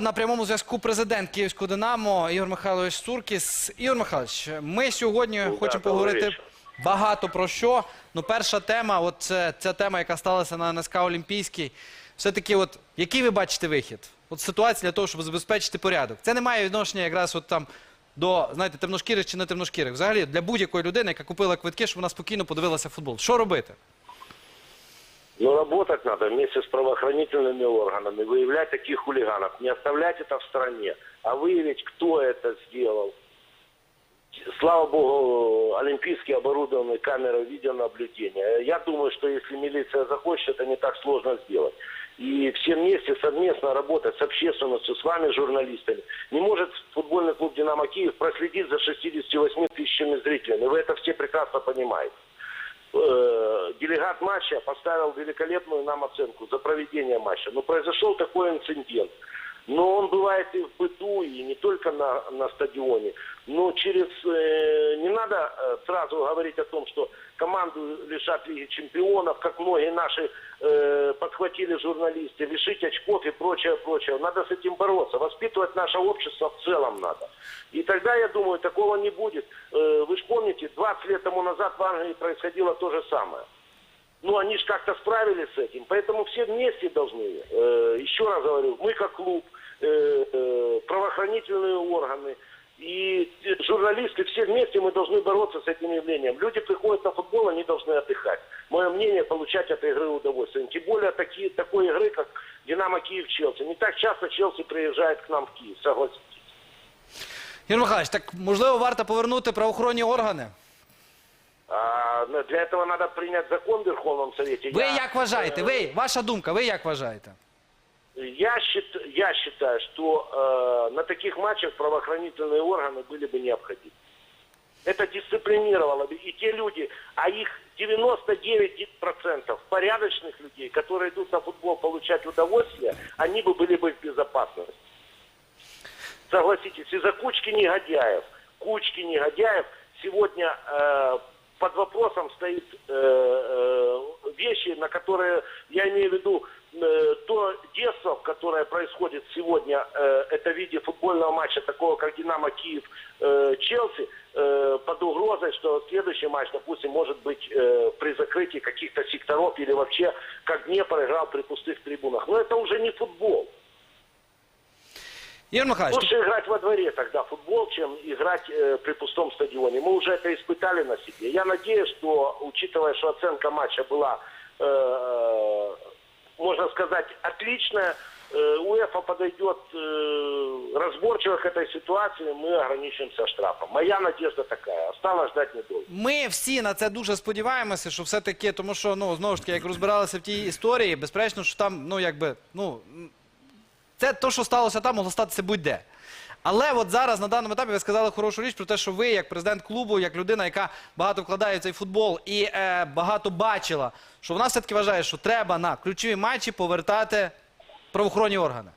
На прямому зв'язку президент Київського Динамо Ігор Михайлович Суркіс. Ігор Михайлович, ми сьогодні Ну, хочемо так, поговорити багато про що. Ну, перша тема, от це, ця тема, яка сталася на НСК Олімпійський. Все-таки, от який ви бачите вихід? От ситуація для того, щоб забезпечити порядок. Це не має відношення якраз от там до знаєте, темношкірих чи не темношкірих. Взагалі для будь-якої людини, яка купила квитки, щоб вона спокійно подивилася футбол. Що робити? Но работать надо вместе с правоохранительными органами, выявлять таких хулиганов, не оставлять это в стороне, а выявить, кто это сделал. Слава богу, олимпийские оборудованы камеры видеонаблюдения. Я думаю, что если милиция захочет, это не так сложно сделать. И все вместе совместно работать с общественностью, с вами, журналистами. Не может футбольный клуб «Динамо Киев» проследить за 68 тысячами зрителей. Вы это все прекрасно понимаете. Э, делегат матча поставил великолепную нам оценку за проведение матча. Но произошел такой инцидент. Но он бывает и в быту, и не только на, на стадионе. Но через... э, не надо э, сразу говорить о том, что команду лишат Лиги Чемпионов, как многие наши э, подхватили журналисты, лишить очков и прочее, прочее. Надо с этим бороться. Воспитывать наше общество в целом надо. И тогда, я думаю, такого не будет. Э, вы же помните, 20 лет тому назад в Англии происходило то же самое. Ну, они же как-то справились с этим. Поэтому все вместе должны. Э, еще раз говорю, мы как клуб, э, э, правоохранительные органы и э, журналисты, все вместе мы должны бороться с этим явлением. Люди приходят на футбол, они должны отдыхать. Мое мнение, получать от игры удовольствие. Тем более такие, такой игры, как Динамо Киев-Челси. Не так часто Челси приезжает к нам в Киев, согласитесь. Ігор Михайлович, так можливо варто повернути правоохоронні органи? А, ну, для этого надо принять закон в Верховном Совете. Ви Я, як вважаєте? э, Ви, ваша думка, ви як вважаєте? Я, счит- я считаю, что э, на таких матчах правоохранительные органы были бы необходимы. Это дисциплинировало бы. И те люди, а их 99% порядочных людей, которые идут на футбол получать удовольствие, они бы были бы в безопасности. Согласитесь, из-за кучки негодяев, кучки негодяев сегодня э, под вопросом стоит э, э, вещи, на которые, я имею в виду, э, то детство, которое происходит сегодня, э, это в виде футбольного матча, такого как Динамо Киев, э, Челси, э, под угрозой, что следующий матч, допустим, может быть э, при закрытии каких-то секторов или вообще, как Днепр играл при пустых трибунах. Но это уже не футбол. Ігор Михайлович, Лучше играть во дворе тогда футбол, чем играть э, при пустом стадионе. Мы уже это испытали на себе. Я надеюсь, что, учитывая, что оценка матча была, э, можно сказать, отличная, э, УЕФА подойдет э, разборчиво к этой ситуации, мы ограничимся штрафом. Моя надежда такая. Осталось ждать недолго. Ми всі на це дуже сподіваємося, що все-таки, тому що ну знову ж таки, як розбиралися в тій історії, безперечно, що там, ну якби, ну м, це то, що сталося там, могло статися будь-де. Але от зараз на даному етапі ви сказали хорошу річ про те, що ви, як президент клубу, як людина, яка багато вкладає в цей футбол і е, багато бачила, що вона все-таки вважає, що треба на ключові матчі повертати правоохоронні органи.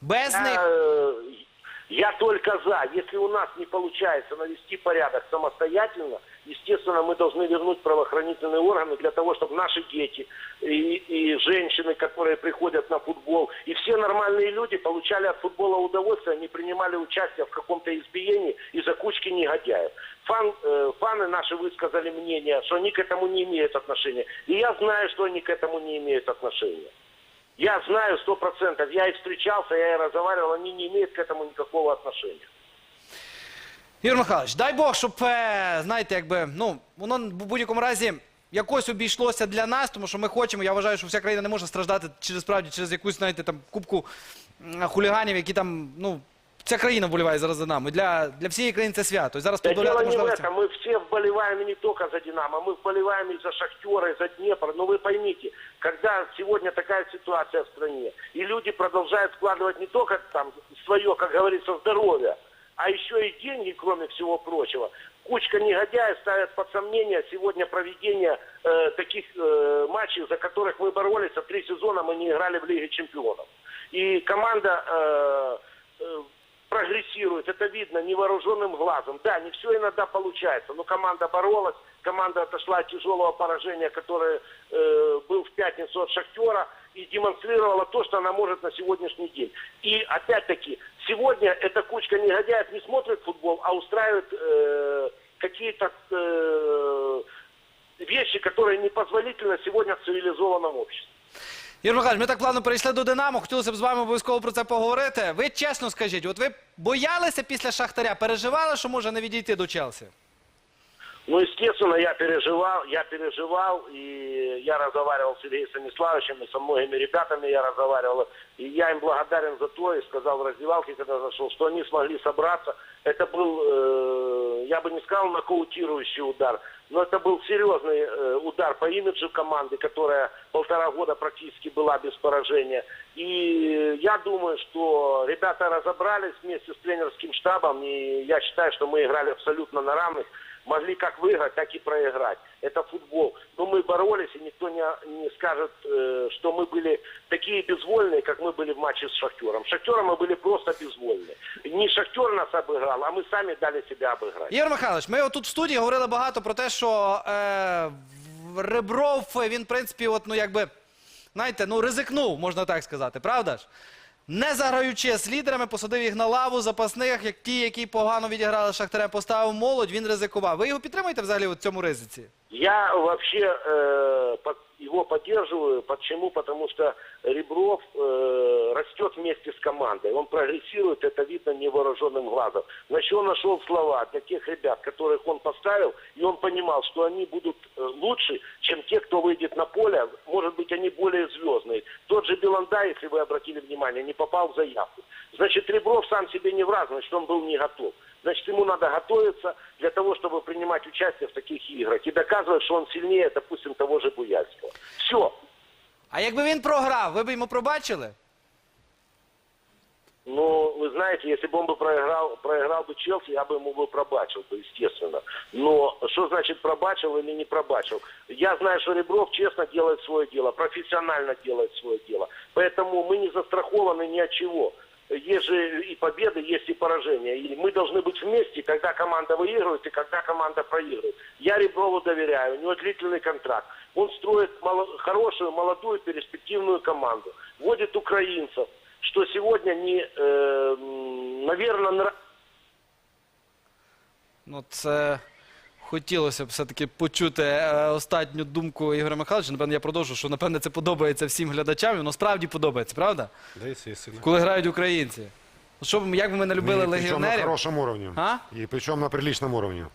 Без них Я, я только за. Если у нас не получается навести порядок самостоятельно, естественно, мы должны вернуть правоохранительные органы для того, чтобы наши дети и, и женщины, которые приходят на футбол, и все нормальные люди получали от футбола удовольствие, не принимали участие в каком-то избиении из-за кучки негодяев. Фан, э, фаны наши высказали мнение, что они к этому не имеют отношения. И я знаю, что они к этому не имеют отношения. Я знаю сто процентов, я и встречался, я и разговаривал, они не имеют к этому никакого отношения. Ігор Михайлович, дай Бог, щоб, е, знаєте, якби, ну, воно в будь-якому разі якось обійшлося для нас, тому що ми хочемо, я вважаю, що вся країна не може страждати через справді, через якусь, знаєте, там, кубку м, хуліганів, які там, ну, вся країна вболіває зараз за нами. Для, для всієї країни це свято. І зараз Да дело подоляти не в можливості. этом, мы все вболеваем и не только за «Динамо», мы вболеваем и за «Шахтера», и за «Днепр». Но вы поймите, когда сегодня такая ситуация в стране, и люди продолжают вкладывать не только там свое, как говорится, здоровье, а еще и деньги, кроме всего прочего, кучка негодяев ставят под сомнение сегодня проведение э, таких э, матчей, за которых мы боролись, а три сезона мы не играли в Лиге чемпионов. И команда э, э, прогрессирует, это видно невооруженным глазом. Да, не все иногда получается, но команда боролась, команда отошла от тяжелого поражения, которое э, был в пятницу от Шахтера, и демонстрировала то, что она может на сегодняшний день. И опять-таки, сегодня эта кучка негодяев не смотрит футбол, а устраивает э, какие-то э, вещи, которые непозволительны сегодня в цивилизованном обществе. Ігор Михайлович, ми так плавно перейшли до Динамо. Хотілося б з вами обов'язково про це поговорити. Ви чесно скажіть, от ви боялися після Шахтаря, переживали, що може не відійти до Челсі? Ну, естественно, я переживал, я переживал, и я разговаривал с Сергеем Станиславовичем, и со многими ребятами я разговаривал, и я им благодарен за то, и сказал в раздевалке, когда зашел, что они смогли собраться. Это был, э, я бы не сказал нокаутирующий удар, но это был серьезный э, удар по имиджу команды, которая полтора года практически была без поражения. И я думаю, что ребята разобрались вместе с тренерским штабом, и я считаю, что мы играли абсолютно на равных могли как выиграть, так и проиграть. Это футбол. Но мы боролись, и никто не, не скажет, э, что мы были такие безвольные, как мы были в матче с Шахтером. С Шахтером мы были просто безвольны. Не Шахтер нас обыграл, а мы сами дали себя обыграть. Ігор Михайлович, ми отут в студії говорили багато про те, що е, в- Ребров, він, в принципі, от, ну, якби, знаєте, ну, ризикнув, можна так сказати, правда ж? Не заграючи з лідерами, посадив їх на лаву запасних, як ті, які погано відіграли з Шахтарем, поставив молодь, він ризикував. Ви його підтримуєте взагалі у цьому ризиці? Я вообще э, его поддерживаю. Почему? Потому что Ребров э, растет вместе с командой. Он прогрессирует, это видно невооруженным глазом. Значит, он нашел слова для тех ребят, которых он поставил, и он понимал, что они будут э, лучше, чем те, кто выйдет на поле. Может быть, они более звездные. Тот же Беланда, если вы обратили внимание, не попал в заявку. Значит, Ребров сам себе не враг, значит, он был не готов. Значит, ему надо готовиться для того, чтобы принимать участие в таких играх и доказывать, что он сильнее, допустим, того же Буяльского. А якби він програв, ви б йому пробачили? Ну, вы знаете, если бы он бы проиграл, проиграл бы Челси, я бы ему бы пробачил, бы, естественно. Но что значит пробачил или не пробачил? Я знаю, что Ребров честно делает свое дело, профессионально делает свое дело. Поэтому мы не застрахованы ни от чего. Есть же и победы, есть и поражения. И мы должны быть вместе, когда команда выигрывает и когда команда проигрывает. Я Реброву доверяю, у него длительный контракт. Он строит мало- хорошую, молодую, перспективную команду. Вводит украинцев, что сегодня не, наверное, нравится. Ну, це хотілося б все-таки почути е, останню думку Ігоря Михайловича. Напевно, я продовжу, що напевне це подобається всім глядачам. Воно справді подобається, правда? Да, естественно. Коли грають українці. Що б, як би ми не любили причем на легіонерів. хорошем уровне. А? И причем на приличном уровне.